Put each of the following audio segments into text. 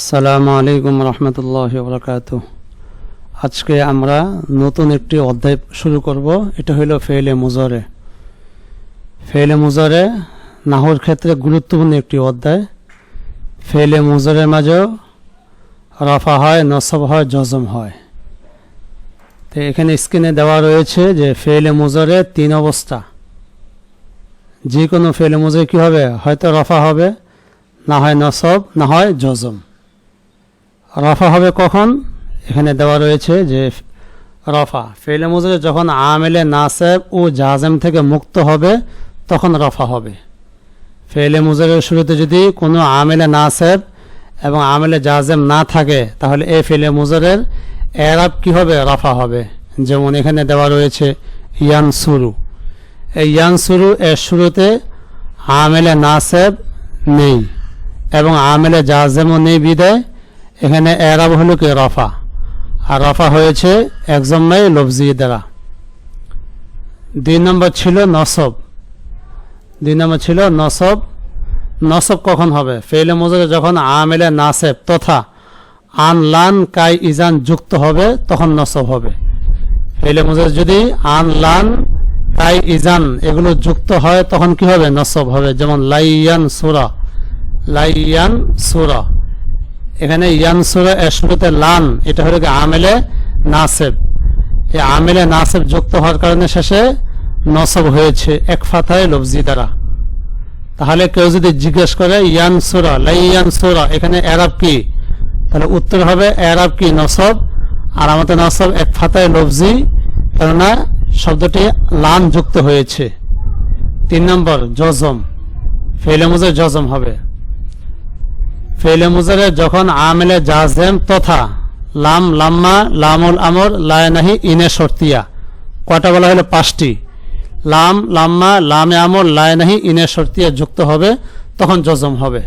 আসসালামু আলাইকুম রহমতুল্লাহ বরকাত। আজকে আমরা নতুন একটি অধ্যায় শুরু করব, এটা হলো ফেলে মুজরে। ফেলে মুজরে নাহর ক্ষেত্রে গুরুত্বপূর্ণ একটি অধ্যায়। ফেলে মুজরের মাঝেও রফা হয়, নসব হয়, জজম হয়। তো এখানে স্ক্রিনে দেওয়া রয়েছে যে ফেলে মুজরে তিন অবস্থা। যে কোনো ফেলে মুজরে কী হবে? হয়তো রফা হবে, না হয় নসব, না হয় জজম। রফা হবে কখন? এখানে দেওয়া রয়েছে যে রফা। ফেলে মুজরে যখন আমেলে নাসেব ও জাজেম থেকে মুক্ত হবে, তখন রফা হবে। ফেলে মুজরের শুরুতে যদি কোনো আমেলে নাসেব এবং আমেলে জাজেম না থাকে, তাহলে এই ফেলে মুজরের এরাব কি হবে? রফা হবে। যেমন এখানে দেওয়া রয়েছে ইয়ান সুরু এই ইয়ান সুরু এর শুরুতে আমেলে নাসেব নেই এবং আমেলে জাজেমও নেই বিদায়। এখানে এরাব হলো কি? রফা। আর রফা হয়েছে একজম্মাই লফজি দ্বারা। দুই নম্বর ছিল নসব। দুই নম্বর ছিল নসব। নসব কখন হবে? ফেলে মজুরে যখন আমেলে নাসেব তথা আন লান কাই ইজান যুক্ত হবে, তখন নসব হবে। ফেলে মজুরে যদি আন লান কাই ইজান এগুলো যুক্ত হয়, তখন কি হবে? নসব হবে। যেমন লাইয়ান সুরা। লাইয়ান সুরা। এখানে ইয়ানসুরা এর শুরুতে লান, এটা হলো আমেলে নাসেব। এই আমেলে নাসেব যুক্ত হওয়ার কারণে শেষে নসব হয়েছে, এক ফাতায় লফজি দ্বারা। তাহলে কেউ যদি জিজ্ঞেস করে, ইয়ান সুরা লাইয়ান সুরা, এখানে এরাব কি? তাহলে উত্তর হবে, এরাব কি নসব? আর আমাদের নসব এক ফাতায় লফজি, কেননা শব্দটি লান যুক্ত হয়েছে। তিন নম্বর, জজম। ফেলে মুজে জজম হবে। ফেলে মুজারে যখন আমেলে জাজেম তথা লাম লাম্মা লামুল আমর লায়নাহি ইনে শর্তিয়া। কটা বলা হলো পাঁচটি। লাম লাম্মা লামে আমর লায়নাহি ইনে শর্তিয়া যুক্ত হবে, তখন জজম হবে।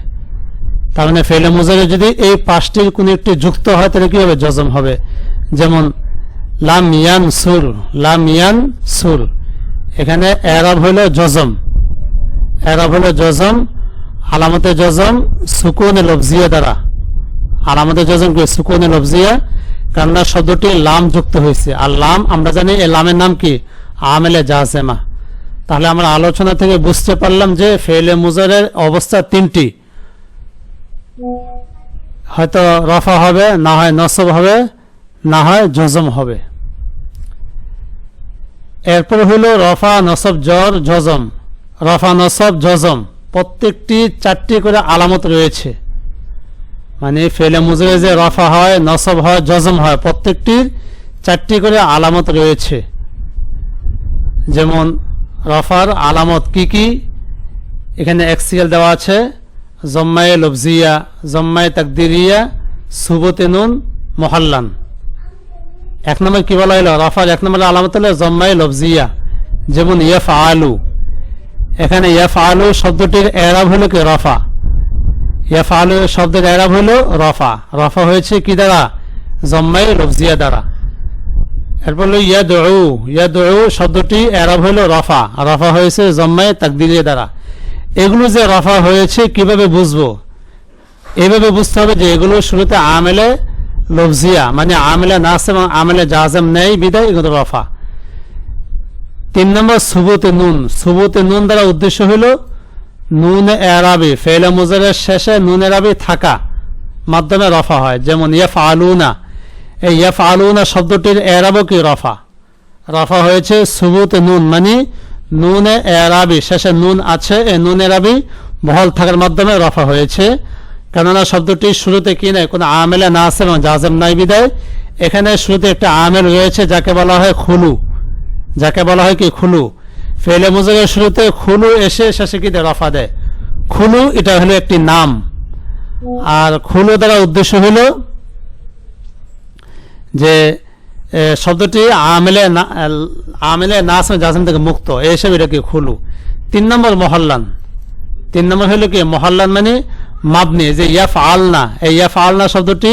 তার মানে ফেলে মুজারে যদি এই পাঁচটির কোন একটি যুক্ত হয়, তাহলে কি হবে? জজম হবে। যেমন, লাম ইয়ান সুর, লাম ইয়ান সুর। এখানে অ্যারব হইল জজম অ্যারব হইল জজম আলামতে জজম, সুকুনে লফজিয়া দ্বারা। আলামতে জজম কি সুকুনে লফজিয়া, কান্না শব্দটি লাম যুক্ত হয়েছে। আর লাম, আমরা জানি এই লামের নাম কি? আমেলে জাসেমা। তাহলে আমরা আলোচনা থেকে বুঝতে পারলাম যে ফেলে মুজারের অবস্থা তিনটি। হয়তো রফা হবে, না হয় নসব হবে, না হয় জজম হবে। এরপর হইল রফা নসব জ্বর, জজম। রফা নসব, জজম। প্রত্যেকটি চারটি করে আলামত রয়েছে। মানে ফেলে মুজরে যে রফা হয়, নসব হয়, জজম হয় প্রত্যেকটির চারটি করে আলামত রয়েছে। যেমন রফার আলামত কি কি? এখানে এক্সিএল দেওয়া আছে, জম্মায়ে লফজিয়া, জম্মায়ে তাকদিরিয়া, সুবতে নুন, মহাল্লান। এক নম্বর কি বলা হলো? রফার এক নম্বর আলামত হলো জম্মায়ে লফজিয়া, যেমন ইয়েফ আলু এখানে ইয়াফ আলু শব্দটির এরাব হলো কি? রফা। ইয়াফ আলু শব্দের এরাব হলো রফা। রফা হয়েছে কি দ্বারা? জম্মাই লফজিয়া দ্বারা। এরপর হলো ইয়াদ ইয়াদ শব্দটি এরাব হলো রফা। রফা হয়েছে জম্মাই তাকদিরিয়া দ্বারা। এগুলো যে রফা হয়েছে কীভাবে বুঝব? এইভাবে বুঝতে হবে যে এগুলো শুরুতে আমেলে লফজিয়া মানে আমেলে নাস এবং আমেলে জাজম নেই, বিদায় এগুলো রফা। তিন নম্বর সুবতে নুন। সুবতে নুন দ্বারা উদ্দেশ্য হইল নুন এরাবি ফেলা মুজারের শেষে নুন এরাবি থাকা মাধ্যমে রফা হয়। যেমন ইয়েফ আলুনা এই ইয়েফ আলুনা শব্দটির এরাবো কি রফা। রফা হয়েছে সুবুত নুন মানে নুনে এরাবি শেষে নুন আছে, এ নুন এরাবি বহল থাকার মাধ্যমে রফা হয়েছে। কেননা শব্দটি শুরুতে কি নাই, কোনো আমেলে না আছে এবং জাজেম নাই বিদায়। এখানে শুরুতে একটা আমেল রয়েছে, যাকে বলা হয় খুলু। যাকে বলা হয় কি খুলু ফেলে মুজারের শুরুতে খুলু এসে শেষে কি দেয় রফা দেয়। খুলু এটা হলো একটি নাম। আর খুলু দ্বারা উদ্দেশ্য হল যে শব্দটি আমেলে না, আমেলে নাস জাসম থেকে মুক্ত। এই হিসেবে এটা কি খুলু তিন নম্বর মহল্লান। তিন নম্বর হলো কি, মহল্লান মানে মাবনি, যে ইয়াফ আলনা এই ইয়াফ আলনা শব্দটি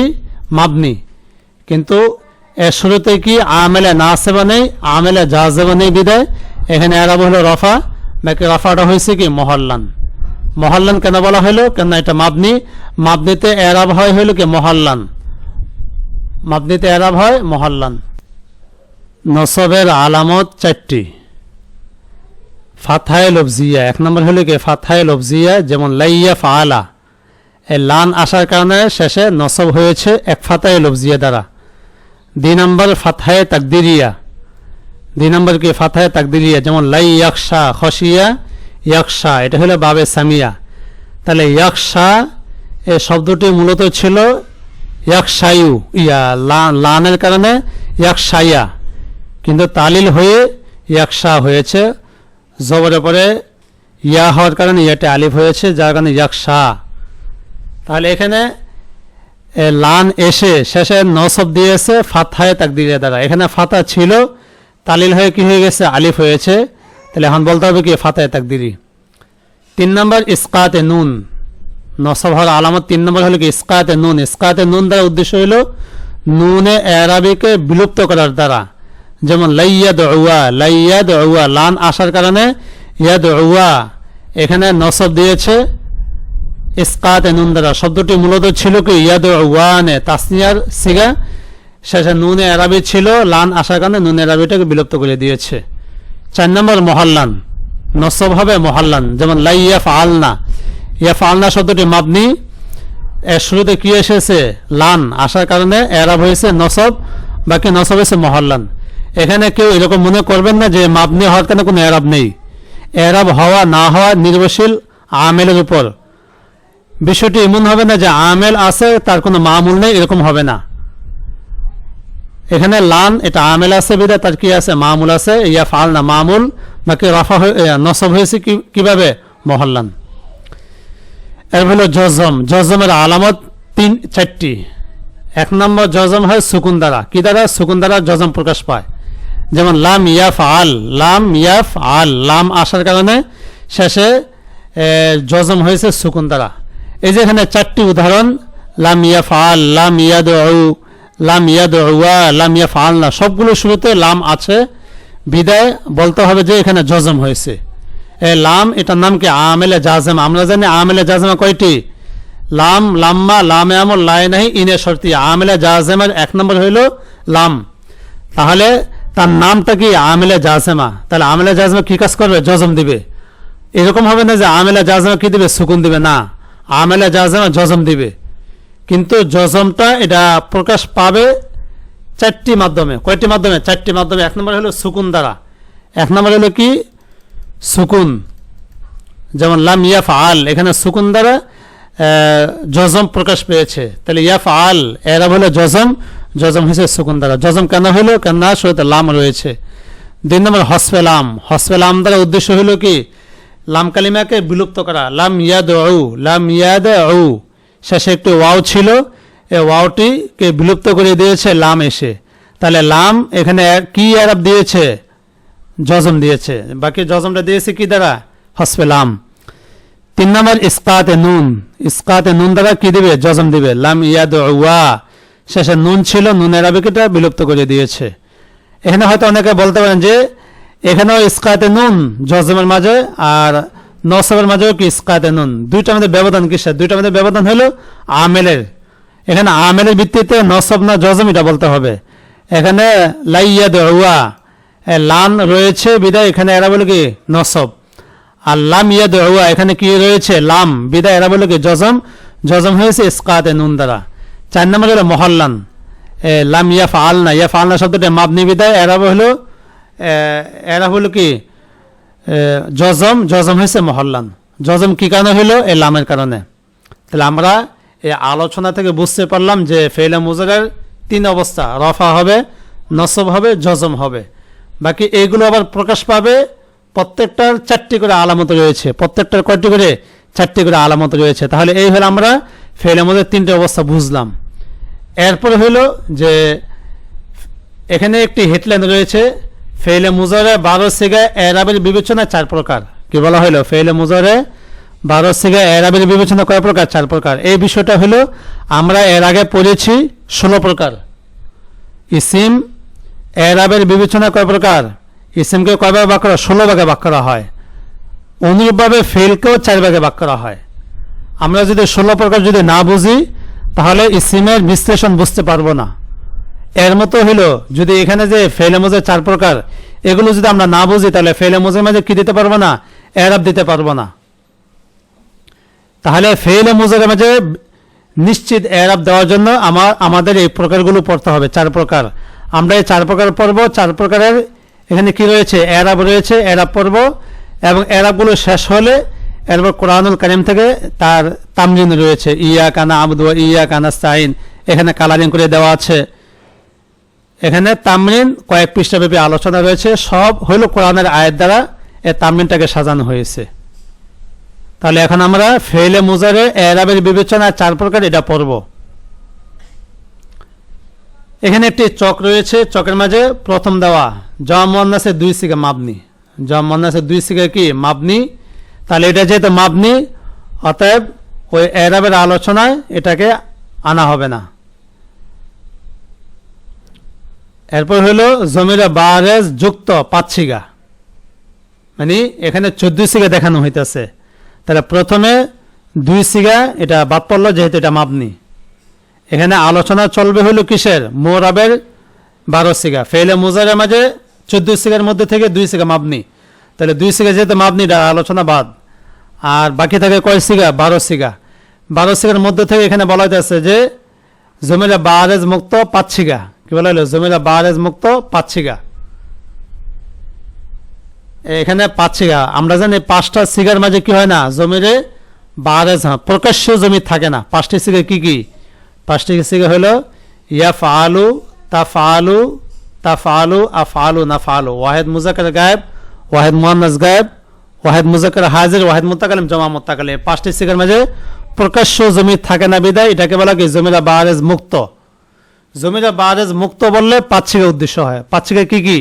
মাবনি। কিন্তু এর শুরুতে কি আমেলে নাসেবা নেই, আমেলে জাজেবা নেই বিদায়? এখানে আরব হলো রফা, বাকি রফাটা হয়েছে কি মহল্লান। মহল্লান কেন বলা হলো? কেন এটা মাবনি। মাবনিতে এরাব হয় হইল কি মহল্লান। মাবনিতে এরাব হয় মহল্লান। নসবের আলামত চারটি। ফাথায় লবজিয়া এক নম্বর হলো কি ফাথায় লফজিয়া, যেমন লাইয়া ফাআলা। এই লান আসার কারণে শেষে নসব হয়েছে এক ফাতায় লফজিয়া দ্বারা। দুই নম্বর ফাথায় তাকদিরিয়া। দুই নম্বর কি? ফাথায় তাকদিরিয়া। যেমন লাই ইয়াকশা খসিয়া ইয়াকশা এটা হলো বাবে সামিয়া। তাহলে ইয়াকশা এই শব্দটি মূলত ছিল ইয়াকশায়ু ইয়া লানের কারণে ইয়াকশাইয়া কিন্তু তালিল হয়ে ইয়াকশা হয়েছে। জবরে পরে ইয়া হওয়ার কারণে ইয়াতে আলিফ হয়েছে যার কারণে ইয়াকশা তাহলে এখানে এ, লান এসে শেষে নসব দিয়েছে ফাথায় তাকদিরিয়া দ্বারা। এখানে ফাতা ছিল, তালিল হয়ে কি হয়ে গেছে? আলিফ হয়েছে। তাহলে এখন বলতে হবে কি? ফাতায় তাকদিরি। তিন নম্বর, ইস্কাতে নুন। নসব হওয়ার আলামত তিন নম্বর হলো কি? ইস্কাতে নুন। ইস্কাতে নুন দ্বারা উদ্দেশ্য হলো নুনে এরাবিকে বিলুপ্ত করার দ্বারা। যেমন লাইয়াদ উয়া লাইয়াদ উয়া লান আসার কারণে ইয়াদ উয়া এখানে নসব দিয়েছে। ইস্কাত নুন দ্বারা শব্দটি মূলত ছিল কি? ইয়াদ ওয়ানে তাসনিয়ার সিগা। শেষে নুনে আরবি ছিল। লান আসার কারণে নুন আরবিটাকে বিলুপ্ত করে দিয়েছে। চার নম্বর, মহল্লান। নসব হবে মহল্লান। যেমন লাই ইয়াফ আলনা ইয়াফ আলনা শব্দটি মাবনি। এর শুরুতে কি এসেছে? লান আসার কারণে এরাব হয়েছে নসব। বাকি নসব হয়েছে মহল্লান। এখানে কেউ এরকম মনে করবেন না যে মাবনি হওয়ার কারণে কোনো এরাব নেই। এরাব হওয়া, না হওয়া নির্ভরশীল আমেলের উপর। বিষয়টি এমন হবে না যে আমেল আছে, তার কোনো মামুল নেই, এরকম হবে না। এখানে লান, এটা আমেল আছে বিদায় তার কি আছে? মামুল আছে, ইয়া ফাল না মামুল বাকি রাফা নসব হয়েছে কীভাবে? মহল্লান। এর হলো জজম। জজমের আলামত তিন, চারটি। এক নম্বর জজম হয় সুকুন দ্বারা। কি দ্বারা? সুকুন দ্বারা জজম প্রকাশ পায়। যেমন লাম ইয়াফ আল লাম ইয়াফ আল লাম আসার কারণে শেষে জজম হয়েছে সুকুন দ্বারা। এই যে এখানে চারটি উদাহরণ, লাম ইয়াফ আল লাম ইয়াদ লাম ইয়াদ লাম ইয়াফ আল না সবগুলো শুরুতে লাম আছে। বিদায় বলতে হবে যে এখানে জজম হয়েছে। এ লাম, এটার নাম কি? আমেলে জাজেম। আমরা জানি আমেলে জাজেমা কয়টি? লাম, লাম্মা, লামে আমল, লাই নাহি, ইনে শর্তি। আমেলে জাজেমের এক নম্বর হইল লাম। তাহলে তার নামটা কি? আমেলে জাজেমা। তাহলে আমেলে জাজেমা কি কাজ করবে? জজম দিবে। এরকম হবে না যে আমেলা জাজমা কি দিবে? সুকুন দিবে। না। আমেলা জাজমা জজম দিবে। কিন্তু জজমটা এটা প্রকাশ পাবে চারটি মাধ্যমে। কয়টি মাধ্যমে? চারটি মাধ্যমে। এক নম্বর হলো সুকুন দ্বারা। এক নম্বর হলো কি? সুকুন। যেমন লাম ইয়াফ আল এখানে সুকুন দ্বারা জজম প্রকাশ পেয়েছে। তাহলে ইয়াফ আল এরা হলো জজম জজম হয়েছে সুকুন দ্বারা। জজম কেন হলো? কেন না শুরুতে লাম রয়েছে। দুই নম্বর হসফে লাম। হসফে লাম দ্বারা উদ্দেশ্য হলো কি? লাম কালিমাকে বিলুপ্ত করা। লাম ইয়াদ ঔ লাম ইয়াদ ঔ শেষে একটি ওয়াও ছিল, এ ওয়াওটিকে বিলুপ্ত করে দিয়েছে লাম এসে। তাহলে লাম এখানে কি আরব দিয়েছে? জজম দিয়েছে। বাকি জজমটা দিয়েছে কি দ্বারা? হসফে লাম। তিন নম্বর, ইস্কাতে নুন। ইস্কাতে নুন দ্বারা কি দিবে? জজম দিবে। লাম ইয়াদ ওয়া শেষে নুন ছিল, নুনের আবেগটা বিলুপ্ত করে দিয়েছে। এখানে হয়তো অনেকে বলতে পারেন যে এখানেও ইস্কাতে নুন জজমের মাঝে আর নসবের মাঝেও কি ইস্কাতে নুন? দুইটার মধ্যে ব্যবধান কিসের? দুইটার মধ্যে ব্যবধান হলো আমেলের। এখানে আমেলের ভিত্তিতে নসব না জজম এটা বলতে হবে। এখানে লাইয়া ওয়া এ, লান রয়েছে বিদায় এখানে এরা বলে কি? নসব। আর লাম ইয়া ওয়া এখানে কি রয়েছে? লাম বিদায় এরা বলে কি? জজম। জজম হয়েছে ইস্কাতে নুন দ্বারা। চার নম্বর হলো মহল্লান। লাম ইয়াফ আলনা ইয়াফ আলনা শব্দটা মাবনি বিদায় এরা হলো এরা হলো কি? জজম জজম হয়েছে মহল্লান। জজম কি কারণে হলো এই লামের কারণে। তাহলে আমরা এই আলোচনা থেকে বুঝতে পারলাম যে ফেলে মুজারের তিন অবস্থা, রফা হবে, নসব হবে, জজম হবে। বাকি এইগুলো আবার প্রকাশ পাবে প্রত্যেকটার চারটি করে আলামত রয়েছে। প্রত্যেকটার কয়টি করে? চারটি করে আলামত রয়েছে। তাহলে এই হলো আমরা ফেলে মুজারের তিনটে অবস্থা বুঝলাম। এরপরে হলো যে এখানে একটি হেডলাইন রয়েছে ফেইলে মুজারে বারো সিগা এরাবের বিবেচনা চার প্রকার। কি বলা হলো ফেইলে মুজারে বারো সিগা এরাবের বিবেচনা কয় প্রকার? চার প্রকার। এই বিষয়টা হলো আমরা এর আগে পড়েছি ষোলো প্রকার। ইসিম এরাবের বিবেচনা কয় প্রকার? ইসিমকে কয়বার বাক করা? ষোলো ভাগে বাক করা হয়। অনুরূপভাবে ফেলকেও চার ভাগে ভাগ করা হয়। আমরা যদি ষোলো প্রকার যদি না বুঝি, তাহলে ইসিমের বিশ্লেষণ বুঝতে পারব না। এর মতো হইল, যদি এখানে যে ফেলে মোজের চার প্রকার, এগুলো যদি আমরা না বুঝি, তাহলে ফেলে মোজের মাঝে কি দিতে পারব না? এরাব দিতে পারব না। তাহলে ফেলে মোজের মাঝে নিশ্চিত এরাব দেওয়ার জন্য আমার আমাদের এই প্রকারগুলো পড়তে হবে, চার প্রকার। আমরা এই চার প্রকার পড়ব, চার প্রকারের এখানে কি রয়েছে? এরাব রয়েছে, এরাব পড়ব, এবং এরাবগুলো শেষ হলে এরপর কোরআনুল কারিম থেকে তার তামজিন রয়েছে। ইয়া কানা আবদু ইয়া কানা সাইন এখানে কালারিং করে দেওয়া আছে। এখানে তামরিন কয়েক পৃষ্ঠাব্যাপী আলোচনা রয়েছে। সব হইল কোরআনের আয়ের দ্বারা এ তামরিনটাকে সাজানো হয়েছে। তাহলে এখন আমরা ফেলে মুজারে, এরাবের বিবেচনা, চার প্রকার এটা পড়ব। এখানে একটি চক রয়েছে। চকের মাঝে প্রথম দেওয়া, জম মন্নাসে দুই সিগা মাবনি। জম মন্নাসে দুই সিগা কি? মাবনি। তাহলে এটা যেহেতু মাবনি, অতএব ওই এরাবের আলোচনায় এটাকে আনা হবে না। এরপর হলো জমিরা বারেজ যুক্ত পাঁচ সিগা মানে এখানে চোদ্দ সিগা দেখানো হইতেছে। তাহলে প্রথমে দুই সিগা এটা বাদ পড়ল যেহেতু এটা মাপনি। এখানে আলোচনা চলবে হলো কিসের? মোরাবের বারো সিগা ফেলে মোজারের মাঝে চোদ্দ সিগার মধ্যে থেকে দুই সিগা মাপনি। তাহলে দুই সিগা যেহেতু মাপনি, এটা আলোচনা বাদ। আর বাকি থাকে কয় সিগা বারো সিগা বারো সিগার মধ্যে থেকে এখানে বলা হইতেছে যে, জমিরা বারেজ মুক্ত পাঁচ সিগা কি বলা হলো? জমিরা বারেজ মুক্ত, পাঁচ সিগা এখানে পাঁচ সিগা আমরা জানি পাঁচটা সিগার মাঝে কি হয় না? জমিরে বারেজ প্রকাশ্য জমি থাকে না। পাঁচটি সিগা কি কি? পাঁচটি সিগা হলো ইয়া ফালু তা ফালু তা ফালু আ ফালু না ফালু ওয়াহেদ মুজাকার গায়েব, ওয়াহেদ মোহান্নাস গায়েব, ওয়াহেদ মুজাকার হাজির, ওয়াহেদ মুতাকালিম জমা মুতাকালিম পাঁচটি সিগার মাঝে প্রকাশ্য জমি থাকে না বিদায়। এটাকে বলা কি? জমিরা বারেজ মুক্ত। জমিরা বারেজ মুক্ত বললে পাঁচ সিগা উদ্দেশ্য হয়। পাঁচ সিগা কি? কি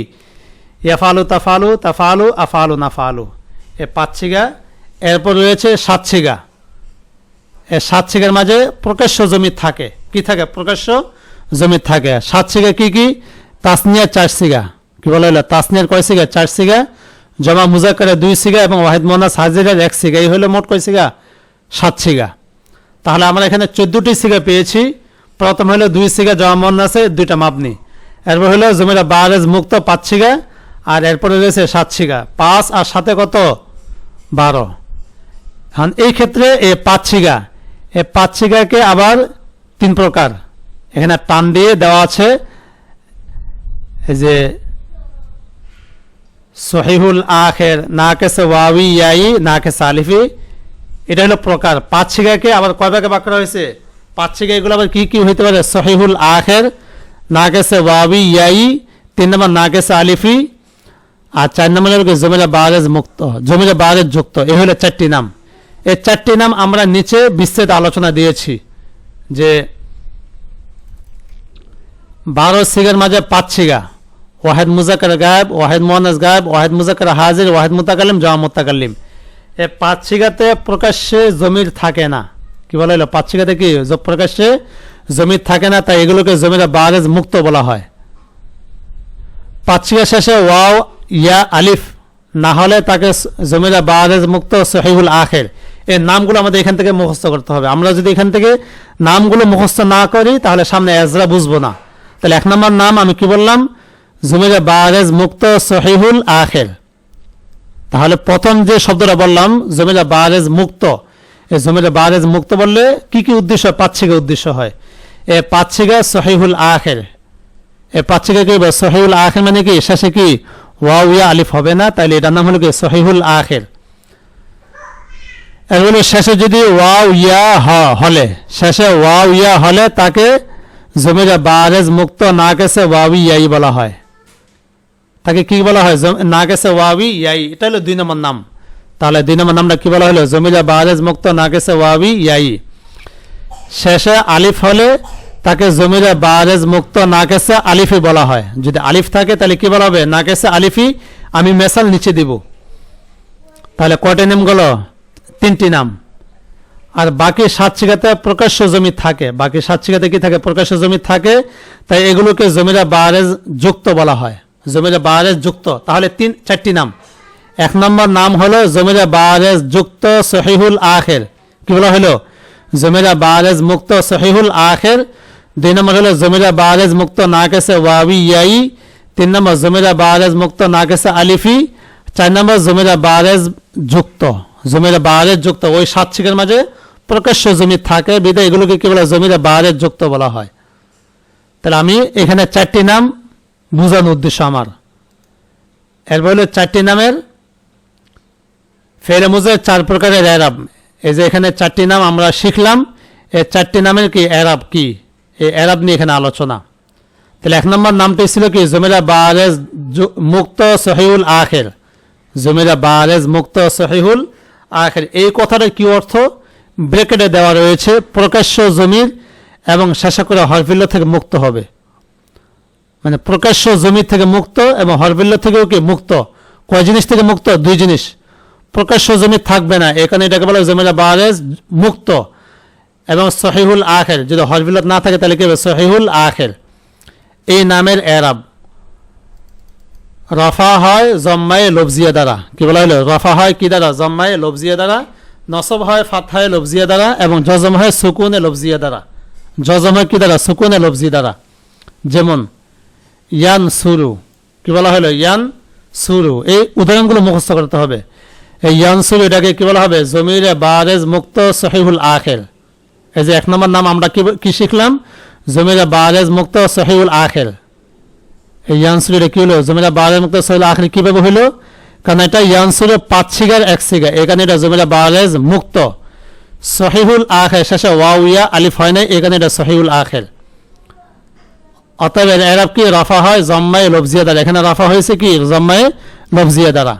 ইয়াফালু তাফালু তাফালু আফালু নাফালু এ পাঁচ ছিগা এরপর রয়েছে সাত ছিগা এ সাত ছিগার মাঝে প্রকাশ্য জমি থাকে। কি থাকে? প্রকাশ্য জমি থাকে। সাত ছিগা কি কি? তাসনিয়া চার সিগা কি বলা হলো? তাসনিয়ার কয় সিগা? চার সিগা জমা মুজাকারে দুই সিগা এবং ওয়াহিদ মোহান্নাস হাজিরের এক সিগা। এই হলো মোট কয় সিগা? সাত সিগা তাহলে আমরা এখানে চোদ্দটি সিগা পেয়েছি। প্রথম হলো দুই সিগা জমা আছে, দুইটা মাপনি। এরপর হলো জমিরা বারেজ মুক্ত পাঁচ সিগা, আর এরপরে রয়েছে সাত শিগা পাঁচ আর সাথে কত? বারো। এখন এই ক্ষেত্রে এ পাঁচ শিগা এ পাঁচ শিগাকে আবার তিন প্রকার। এখানে টান দিয়ে দেওয়া আছে, এই যে সহিহুল আখের, না কেসে ওয়াবি ইয়াই, না কেসে আলিফি। এটা হলো প্রকার। পাঁচ শিগাকে আবার কয় ভাগে বাক করা হয়েছে? পাঁচ শিগা এগুলো আবার কি কি হইতে পারে? সহিহুল আখের না কেসে ওয়াবি, ইয়াই, তিন নম্বর না কেসে আলিফি, আর চার নম্বর হলো জমিরা বারেজ মুক্ত জমিরা বারেজ যুক্ত। এ হলো চারটি নাম। এই চারটি নাম আমরা নিচে বিস্তৃত আলোচনা দিয়েছি যে বারো সিগার মাঝে পাঁচ সিগা। ওয়াহেদ মুজাকার গায়েব, ওয়াহেদ মোহানাস গায়েব, ওয়াহেদ মুজাকার হাজির, ওয়াহেদ মুতাকালিম জমা মুতাকালিম এ পাঁচ সিগাতে প্রকাশ্যে জমির থাকে না। কি বলা হলো পাঁচ সিগাতে কি প্রকাশ্যে জমির থাকে না, তাই এগুলোকে জমিরা বারেজ মুক্ত বলা হয়। পাঁচিকা শেষে ওয়াও, ইয়া, আলিফ, না হলে তাকে জমিরা বারেজ মুক্ত সহিহুল আখের। এই নামগুলো আমাদের এখান থেকে মুখস্থ করতে হবে। আমরা যদি এখান থেকে নামগুলো মুখস্থ না করি, তাহলে সামনে এজরা বুঝব না। তাহলে এক নম্বর নাম আমি কি বললাম? জমিরা বারেজ মুক্ত সহিহুল আখের। তাহলে প্রথম যে শব্দটা বললাম, জমিরা বারেজ মুক্ত জমিরা বারেজ মুক্ত বললে কি কি উদ্দেশ্য পাচ্ছিকা উদ্দেশ্য হয়? এ পাচ্ছিকা সহিহুল আখের। এ পাচ্ছিকা কি বলে? সহিহুল আখের মানে কি? শেষে কি ওয়াও, ইয়া, আলিফ হবে না? তাইলে এটার নাম হলো কি সহিহুল আখের। এর হলো শেষে যদি ওয়াও, ইয়া, হ- হলে, শেষে ওয়াও, ইয়া, হলে তাকে জমিরা বারেজ মুক্ত না গেছে ওয়াবি ইয়াই বলা হয়। তাকে কি বলা হয়? না গেছে ওয়াবি ইয়াই এটা হলো দুই নম্বর নাম। তাহলে দুই নম্বর নামটা কি বলা হলো? জমিরা বারেজ মুক্ত না গেছে ওয়াবি ইয়াই। শেষে আলিফ হলে তাকে জমিরে বারেজ মুক্ত না কেসে আলিফি বলা হয়। যদি আলিফ থাকে তাহলে কি বলা হবে? না কেসে আলিফি, আমি মেসাল নিচে দিব। তাহলে কয়টা নাম গেল? তিনটি নাম। আর বাকি সাত শিখাতে প্রকাশ্য জমি থাকে। বাকি সাত শিখাতে কি থাকে? প্রকাশ্য জমি থাকে। তাই এগুলোকে জমিরা বারেজ যুক্ত বলা হয়। জমিরা বারেজ যুক্ত। তাহলে তিন, চারটি নাম। এক নম্বর নাম হলো জমিরা বারেজ যুক্ত সহিহুল আখের। কি বলা হলো? জমিরা বারেজ মুক্ত সহিহুল আখের। দুই নম্বর হলো জমিরা বারেজ মুক্ত নাকেসে ওয়াবি ইয়াই। তিন নম্বর জমিরা বারেজ মুক্ত নাকেসে আলিফি। চার নম্বর জমিরা বারেজ যুক্ত। জমিরা বারেজ যুক্ত, ওই সাত শিখের মাঝে প্রকাশ্য জমি থাকে। বিদে এগুলোকে কি বলে? জমিরা বারেজ যুক্ত বলা হয়। তাহলে আমি এখানে চারটি নাম বোঝানোর উদ্দেশ্য আমার। এরপর হলো চারটি নামের ফেরে মুজে চার প্রকারের এরাব। এই যে এখানে চারটি নাম আমরা শিখলাম, এই চারটি নামের কি অ্যারাব কি? এই অ্যারাব নিয়ে এখানে আলোচনা। তাহলে এক নম্বর নামটি ছিল কি? জমিরা বারেজ মুক্ত সহিউল আখের। জমিরা বারেজ মুক্ত সহিহুল আখের। এই কথাটার কি অর্থ? ব্রেকেটে দেওয়া রয়েছে, প্রকাশ্য জমির এবং শেষা করে হরফিল্য থেকে মুক্ত হবে। মানে প্রকাশ্য জমি থেকে মুক্ত এবং হরবিল্য থেকেও কি মুক্ত? কয় জিনিস থেকে মুক্ত? দুই জিনিস। প্রকাশ্য জমি থাকবে না। এখানে এটাকে বলা হয় জমিরা বারেজ মুক্ত এবং সহিহুল আখের। যদি হরবিল্লত না থাকে, তাহলে কি হবে? সহিহুল আখের। এই নামের এরাব। রফা হয় জম্মায় লবজিয়া দ্বারা। কি বলা হলো? রফা হয় কি দ্বারা? জম্মায় লবজিয়া দ্বারা। নসব হয় ফাতহায় লবজিয়া দ্বারা এবং জজম হয় সুকুনে লবজিয়া দ্বারা। জজম হয় কি দ্বারা? সুকুনে লবজি দ্বারা। যেমন, ইয়ান সুরু। কি বলা হলো? ইয়ান সুরু। এই উদাহরণগুলো মুখস্থ করতে হবে। এই ইয়ান সুরু এটাকে কি বলা হবে? জমিরে বারেজ মুক্ত সহিহুল আখের। এই যে এক নম্বর নাম আমরা কি শিখলাম? জমিরে বারেজ মুক্ত সহিহুল আখের। এই ইয়ানসুর এটা কি হলো? জমিরা বারেজ মুক্ত সহিহুল আখের কীভাবে হলো কারণ এটা ইয়ানসুরে পাঁচ সিগার এক সিগা এখানে এটা জমিরা বারেজ মুক্ত সহিহুল আখের। শেষে ওয়াউয়া আলিফ হয় নাই এখানে এটা সহিহুল আখের। অতএব এর কি? রফা হয় জম্মায় লফজিয়া দ্বারা। এখানে রফা হয়েছে কি? জম্মায় লফজিয়া দ্বারা।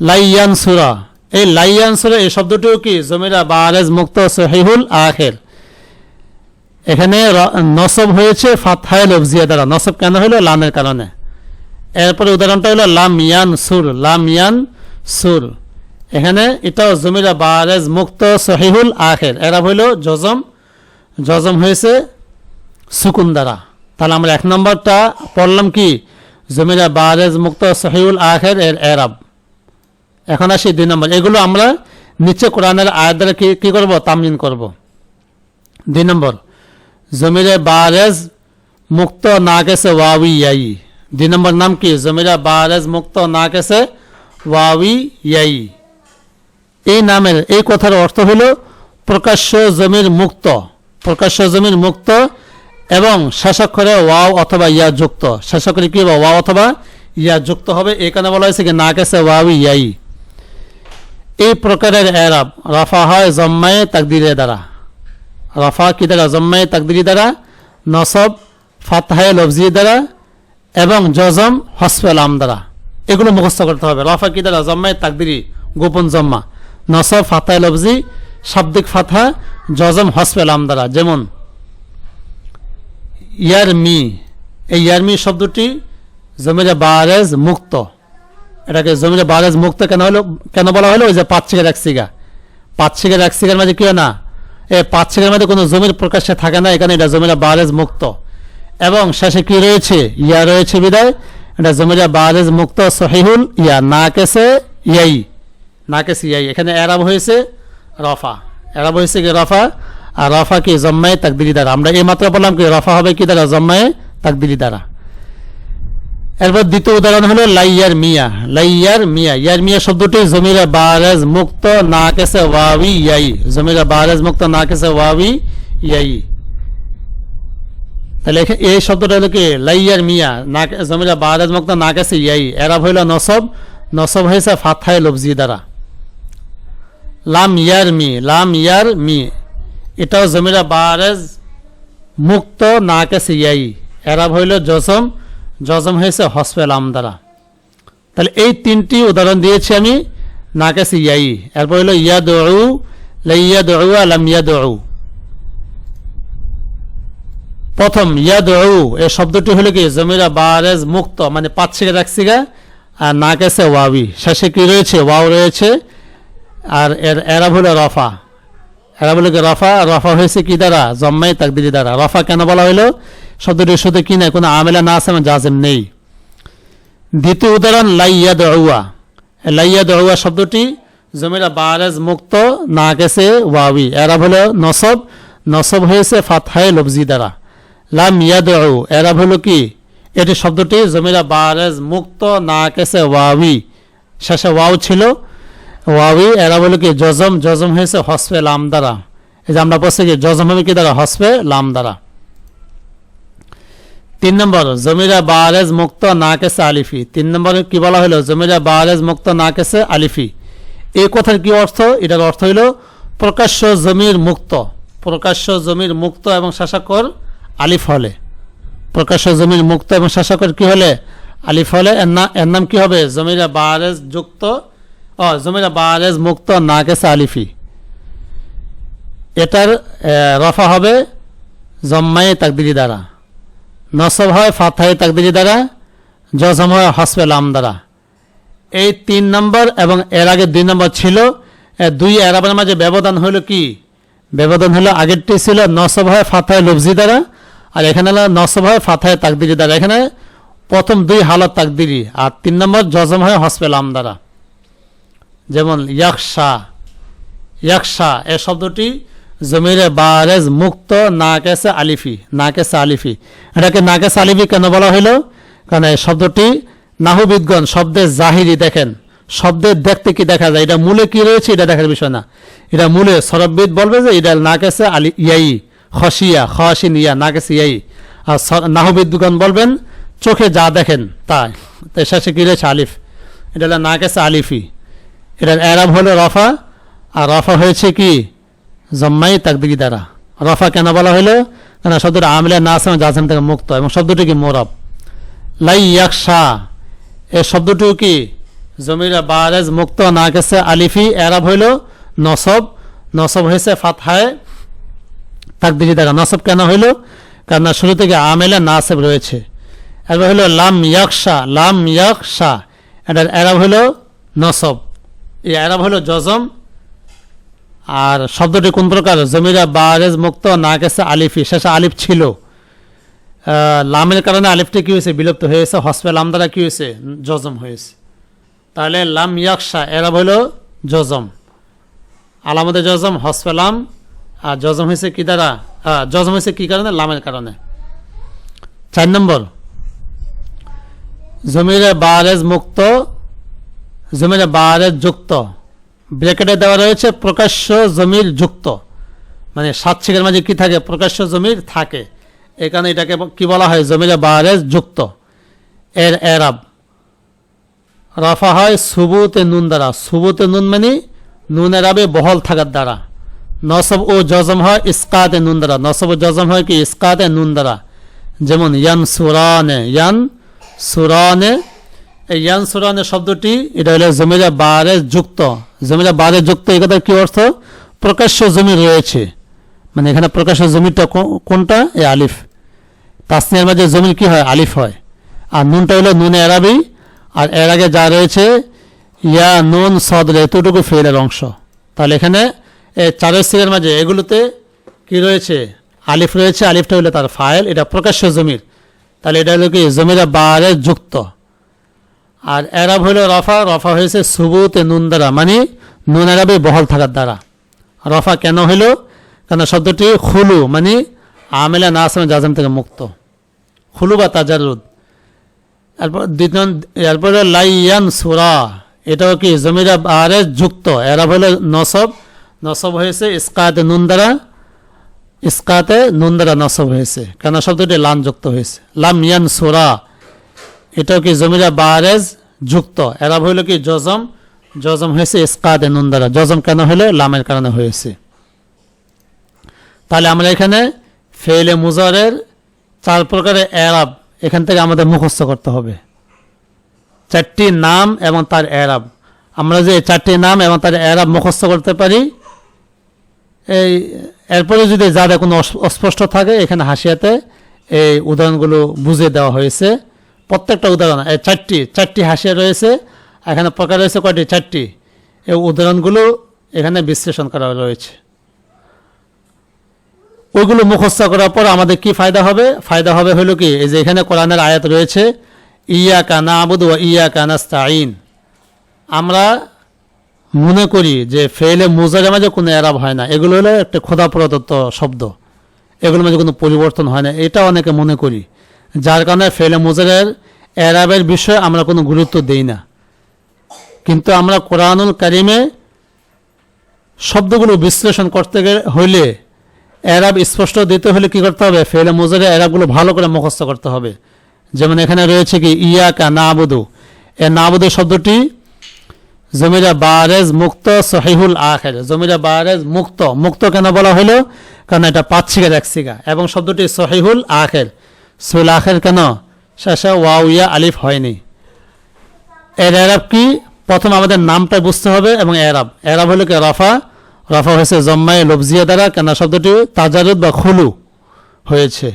লাইয়ান সুরা। এই লাইয়ান সুরা, এই শব্দটিও কি? জমিরা বারেজ মুক্ত সহিহুল আখের। এখানে নসব হয়েছে ফাতহায় লফজিয়া দ্বারা। নসব কেন হলো লামের কারণে। এরপরে উদাহরণটা হলো লাম ইয়ান সুর লাম ইয়ান সুর। এখানে এটাও জমিরা বারেজ মুক্ত সহিহুল আখের। এরা হইল জজম জজম হয়েছে সুকুন দ্বারা। তাহলে আমরা এক নম্বরটা পড়লাম কি? জমিরা বারেজ মুক্ত সহিউল আখের এর এরাব। এখন আসি দুই নম্বর। এগুলো আমরা নিচে কোরআনের আয়াত দ্বারা কি করব? তামলিন করব। দুই নম্বর, জমিরে বারেজ মুক্ত না গেছে ওয়াবি ইয়াই দুই নম্বর নাম কি? জমিরা বারেজ মুক্ত না গেছে ওয়াবি ইয়াই এই নামের, এই কথার অর্থ হলো প্রকাশ্য জমির মুক্ত। প্রকাশ্য জমির মুক্ত এবং শেষাক্ষরে ওয়াও অথবা ইয়া যুক্ত। শেষাক্ষরে কি হবে? ওয়াও অথবা ইয়া যুক্ত হবে। এখানে বলা হয়েছে কি, না গেছে ওয়াবি ইয়াই এই প্রকারের এরাব। রফা হয় জম্মায় তাকদিরের দ্বারা। রফা কি দ্বারা? জম্মায় তাকদিরি দ্বারা, নসব, ফাতহায় লফজি দ্বারা এবং জজম হসফেল আম দ্বারা। এগুলো মুখস্থ করতে হবে। রাফা কি দ্বারা? জম্মায় তাকদিরি, গোপন জম্মা। নসব, ফাতহায় লফজি, শাব্দিক ফাতহা, জজম হসফেল আম দ্বারা। যেমন, ইয়ারমি। এই ইয়ারমি শব্দটি জমিরে বারেজ মুক্ত। এটাকে জমিরে বারেজ মুক্ত কেন হলো, কেন বলা হলো? ওই যে পাঁচ সিগার এক সিগা পাঁচ সিগার এক সিগার মাঝে কি হয় না? এ পাঁচ সিগার মধ্যে কোনো জমির প্রকাশ্যে থাকে না, এখানে এটা জমিরা বারেজ মুক্ত। এবং শেষে কি রয়েছে? ইয়া রয়েছে বিদায়। এটা জমিরা বারেজ মুক্ত, সহিহুল, ইয়া না কেসে ইয়াই। না কেসে ইয়াই। এখানে এরাব হয়েছে, রফা। এরাব হয়েছে কি রফা? আর রফা কি জম্মায় তাকদিরি দ্বারা। আমরা এই মাত্র বললাম কি রফা হবে কি দ্বারা? জম্মায় তাকদিরি দ্বারা। এরপর দ্বিতীয় উদাহরণ হলো লাইয়ার মিয়া। লাইয়ার মিয়া। ইয়ার মিয়া শব্দটি জমিরা বারেজ মুক্ত না কেসে ওয়াবি ইয়াই। জমিরা বারেজ মুক্ত না কেসে ওয়াবি ইয়াই। তাহলে এই শব্দটা হলো কি? লাইয়ার মিয়া। না জমিরা বারেজ মুক্ত না কেসে ইয়াই। এরাব হইল নসব। নসব হয়েছে ফাতহায় লবজি দ্বারা। লাম ইয়ার মি। লাম ইয়ার মি। এটাও জমিরা বারেজ মুক্ত না কেসে ইয়াই। এরাব হইল জসম জজম হয়েছে হসফেল আম দ্বারা তাহলে এই তিনটি উদাহরণ দিয়েছি আমি, নাকেস ইয়াই। এরপর হলো ইয়া দৌ লাইয়া দৌ আলাম ইয়া দৌ প্রথম ইয়া দৌ এই শব্দটি হলো কি? জমিরা বারেজ মুক্ত মানে পাঁচ সিগা এক সিগা আর নাকেসে ওয়াবি। শেষে কি রয়েছে? ওয়াও রয়েছে। আর এর এরাব হলো রফা। এরা বলে কি? রফা রফা হয়েছে কি দ্বারা? জম্মাই তাকদিরি দ্বারা। রফা কেন বলা হলো? শব্দটির সাথে কি নাই কোনো আমেলা না আছে জাজেম নেই। দ্বিতীয় উদাহরণ লাইয়াদ উয়া লাইয়া দৌয়া শব্দটি জমিরা বারেজ মুক্ত, না গেছে ওয়াবি এরা হলো নসব নসব হয়েছে ফাতহায় লবজি দ্বারা। লাম ইয়াদ এরাব হলো কি? এটি শব্দটি জমিরা বারেজ মুক্ত, না গেছে ওয়াবি শেষে ওয়াও ছিল। ওয়াবি এরা হলো কি? জজম জজম হয়েছে হসফে লাম দ্বারা। এই যে আমরা বলছি কি? জজম হবে কি দ্বারা? হসফে লাম দ্বারা। তিন নম্বর, জমিরা বারেজ মুক্ত না কেসে আলিফি। তিন নম্বর কি বলা হলো? জমিরা বারেজ মুক্ত না কেসে আলিফি। এই কথার কি অর্থ? এটার অর্থ হইল প্রকাশ্য জমির মুক্ত। প্রকাশ্য জমির মুক্ত এবং শাসকর আলিফ হলে। প্রকাশ্য জমির মুক্ত এবং শাসকর কি হলে? আলিফ হলে। এর না- এর নাম কি হবে? জমিরা বারেজ যুক্ত ও জমিরা বারেজ মুক্ত না কেসে আলিফি। এটার রফা হবে জম্মাই তাকদিরি দ্বারা। নসব হয় ফাতহাই তাকদিরি দ্বারা জজম হয় হসবে লাম দ্বারা। এই তিন নম্বর এবং এর আগে দুই নম্বর ছিল দুই এরাবের মাঝে ব্যবধান হলো কি? ব্যবধান হলো আগেরটি ছিল নসব হয় ফাতহায় লফজি দ্বারা, আর এখানে হলো নসব হয় ফাতহায় তাকদিরি দ্বারা। এখানে প্রথম দুই হালত তাকদিরি আর তিন নম্বর জজম হয় হসবে লাম দ্বারা। যেমন ইয়াকশা ইয়াকশা, এ শব্দটি জমিরে বারেজ মুক্ত না কেসে আলিফি না কেসে আলিফি। এটাকে না কেসে আলিফি কেন বলা হইল? কারণ এই শব্দটি নাহুবিদগণ শব্দের জাহিরি দেখেন। শব্দের দেখতে কি দেখা যায়? এটা মূলে কি রয়েছে? এটা দেখার বিষয় না। এটা মূলে সরববিদ বলবে যে এটা না কেসে আলি ইয়াই খসিয়া খসিন ইয়া না কেসে ইয়াই। আর নাহুবিদগণ বলবেন, চোখে যা দেখেন, তাই। তাই শেষে কি রয়েছে? আলিফ। এটা হলো না কেসে আলিফি। এটার এরাব হলো রফা। আর রফা হয়েছে কি? জম্মাই তাকদিরি দ্বারা। রফা কেন বলা হলো কেন শব্দটা আমলে না আসে জাসম থেকে মুক্ত এবং শব্দটি কি মোরব? লাই ইয়াকশা এই শব্দটিও কি জমিরা বারেজ মুক্ত না গেছে? আলিফি, এরাব হইল নসব। নসব হয়েছে ফাতহায় তাকদিরি দ্বারা। নসব কেন হইল? কারণ শুরু থেকে আমেলে নাসেব রয়েছে। এরপর হইল লাম ইয়াকশা লাম ইয়াকশা। এটার এরাব হইল নসব। এই এরাব হইল জজম আর শব্দটি কোন প্রকার? জমিরা বারেজ মুক্ত, না গেছে আলিফি শেষে আলিফ ছিল। লামের কারণে আলিফটি কি হয়েছে? বিলুপ্ত হয়েছে হসপে লাম দ্বারা কি হয়েছে? জজম হয়েছে। তাহলে লাম ইয়াকশা, এরা হইল জজম আলামতে জজম হসপে লাম, আর জজম হয়েছে কি দ্বারা? জজম হয়েছে কি কারণে? লামের কারণে। চার নম্বর। জমিরে বারেজ মুক্ত, জমিরে বারেজ যুক্ত। ব্র্যাকেটে দেওয়া রয়েছে, প্রকাশ্য জমির যুক্ত। মানে সাত ছিকের মাঝে কি থাকে? প্রকাশ্য জমির থাকে। এখানে এটাকে কি বলা হয়? জমিরে বারেজ যুক্ত। এর এরাব। রাফা হয় সুবুতে নুন দ্বারা। সুবুতে নুন মানে নুন এরাবে বহল থাকার দ্বারা। নসব ও জজম হয় ইস্কাতে নুন দ্বারা। নসব ও জজম হয় কি? ইস্কাতে নুন দ্বারা। যেমন ইয়ান সুরানে ইয়ান সুরানে এই ইয়ান সুরানে শব্দটি, এটা হলো জমিরা বারে যুক্ত। জমিরা বারে যুক্ত, এই কথা কি অর্থ? প্রকাশ্য জমি রয়েছে। মানে এখানে প্রকাশ্য জমিটা কোনটা? এই আলিফ। তাসনিয়ার মাঝে জমির কি হয়? আলিফ হয়। আর নুনটা হলো নুনে এরাবি আর এর আগে যা রয়েছে, ইয়া নুন সদরে, এতটুকু ফেলের অংশ। তাহলে এখানে চারের সিগের মাঝে এগুলোতে কি রয়েছে? আলিফ রয়েছে। আলিফটা হলো তার ফাইল। এটা প্রকাশ্য জমির। তাহলে এটা হলো কি? জমিরা বারে যুক্ত। আর এরাব হলো রফা রফা হয়েছে সুবুতে নুন দ্বারা মানে নুন এরাবে বহল থাকার দ্বারা। রফা কেন হইল কেন শব্দটি খুলু মানে আমেলা না আসমে জাজম থেকে মুক্ত। খুলু বা তাজারুদ। এরপর দ্বিতীয়, এরপর লাইয়ান সুরা, এটাও কি জমিরা আরে যুক্ত। এরাব হলো নসব নসব হয়েছে ইস্কাতে নুন দ্বারা, ইস্কাতে নুন দ্বারা নসব হয়েছে। কেন শব্দটি লান যুক্ত হয়েছে? লাম ইয়ান সুরা এটাও কি জমিরা বারেজ যুক্ত? এরা হইল কি জজম? জজম হয়েছে ইস্কাদে নুন দ্বারা। জজম কেন হলো লামের কারণে হয়েছে। তাহলে আমরা এখানে ফেলে মুজারের চার প্রকারের এরাব এখান থেকে আমাদের মুখস্থ করতে হবে। চারটি নাম এবং তার এরাব। আমরা যে চারটি নাম এবং তার এরাব মুখস্থ করতে পারি, এই এরপরে যদি যাদের কোনো অস- অস্পষ্ট থাকে, এখানে হাসিয়াতে এই উদাহরণগুলো বুঝিয়ে দেওয়া হয়েছে। প্রত্যেকটা উদাহরণ, এই চারটি চারটি হাসিয়া রয়েছে, এখানে প্রকার রয়েছে কয়টি? চারটি। এই উদাহরণগুলো এখানে বিশ্লেষণ করা রয়েছে। ওইগুলো মুখস্থ করার পর আমাদের কি ফায়দা হবে? ফায়দা হবে হলো কি? এই যে এখানে কোরআনের আয়াত রয়েছে ইয়া কানা আবুদ ও ইয়া কানাস্তাইন আমরা মনে করি যে ফেলে মোজারের মাঝে কোনো এরাব হয় না। এগুলো হলো একটা খোদা প্রদত্ত শব্দ। এগুলোর মাঝে কোনো পরিবর্তন হয় না। এটা অনেকে মনে করি। যার কারণে ফেলে মোজারের এরাবের বিষয়ে আমরা কোনো গুরুত্ব দেই না। কিন্তু আমরা কোরআনুল কারিমে শব্দগুলো বিশ্লেষণ করতে হইলে এরাব স্পষ্ট দিতে হলে কি করতে হবে? ফেলে মোজারে এরাবগুলো ভালো করে মুখস্থ করতে হবে। যেমন এখানে রয়েছে কি, ইয়াকা না আবুদু এ না আবুদু শব্দটি জমিরা বারেজ মুক্ত সহিহুল আখের। জমিরা বারেজ মুক্ত। মুক্ত কেন বলা হলো কারণ এটা পাঁচ শিকার এক শিকা এবং শব্দটি সহিহুল আখের। সুল আখের কেন? শেষে ওয়াউয়া আলিফ হয়নি। এর এরাব কি? প্রথম আমাদের নামটা বুঝতে হবে এবং এরাব। এরাব হলো কি? রফা। রফা হয়েছে জম্মাই লবজিয়া দ্বারা কেন শব্দটি তাজারুদ বা খুলু হয়েছে।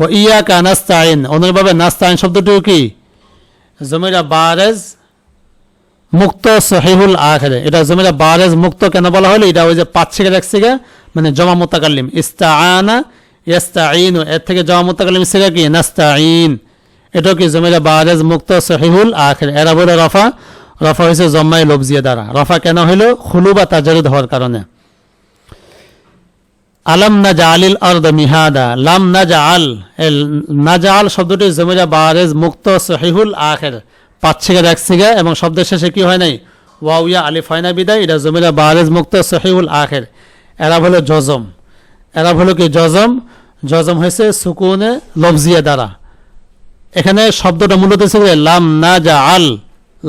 ও ইয়া কা নাস্তাইন। অনুরূপভাবে নাস্তাইন শব্দটিও কি? জমিরা বারেজ মুক্ত সহিহুল আখেরে। এটা জমিরা বারেজ মুক্ত কেন বলা হলো? এটা ওই যে পাঁচ থেকে মানে জমা মোতাকাল্লিম। ইস্তাআনা ইয়াস্তাঈন এর থেকে জমা মোতাকাল্লিম সিগা কি? নাস্তাঈন এটাও কি জমিরা বারেজ মুক্ত সহিহুল আখের। এরা বলে রফা রফা হয়েছে জম্মাই লবজিয়া দ্বারা। রফা কেন হলো খুলু বা তাজারুদ হওয়ার কারণে। আলম না জালিল অর্দ মিহাদা। লাম না জাল না জাল শব্দটি জমিরা বারেজ মুক্ত সহিহুল আখের। পাঁচ ছিগা এক ছিগা এবং শব্দের শেষে কি হয় নাই? ওয়াউয়া আলিফ হয় না বিদায়। এটা জমিরা বারেজ মুক্ত সহিহুল আখের। এরা হলো জজম। এরা হলো কি? জজম। জজম হয়েছে সুকুনে লফজিয়া দ্বারা। এখানে শব্দটা মূলত ছিল লাম না জাল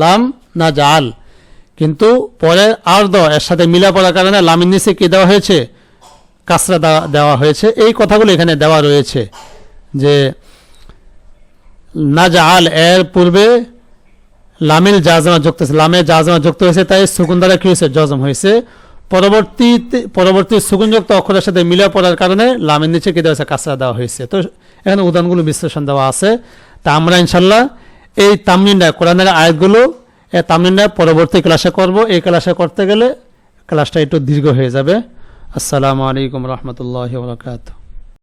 লাম না জাল কিন্তু পরে আর্দ, এর সাথে মিলা পড়ার কারণে লামিন নিচে কী দেওয়া হয়েছে? কাসরা দেওয়া হয়েছে। এই কথাগুলো এখানে দেওয়া রয়েছে যে না যা আল এর পূর্বে লামিল জাজমা যুক্ত হয়েছে। লামে জাজমা যুক্ত হয়েছে, তাই সুকুন দ্বারা কি হয়েছে? জজম হয়েছে। পরবর্তী পরবর্তী সুগুনযুক্ত অক্ষরের সাথে মিলে পড়ার কারণে লামের নিচে কেটে হয়েছে? কাঁচরা দেওয়া হয়েছে। তো এখানে উদাহরণগুলো বিশ্লেষণ দেওয়া আছে। তা আমরা ইনশাল্লাহ এই তামনিনটা কোরআনের আয়াতগুলো, এই তামনিনটা পরবর্তী ক্লাসে করব। এই ক্লাসে করতে গেলে ক্লাসটা একটু দীর্ঘ হয়ে যাবে। আসসালামু আলাইকুম রহমতুল্লাহ বরকাত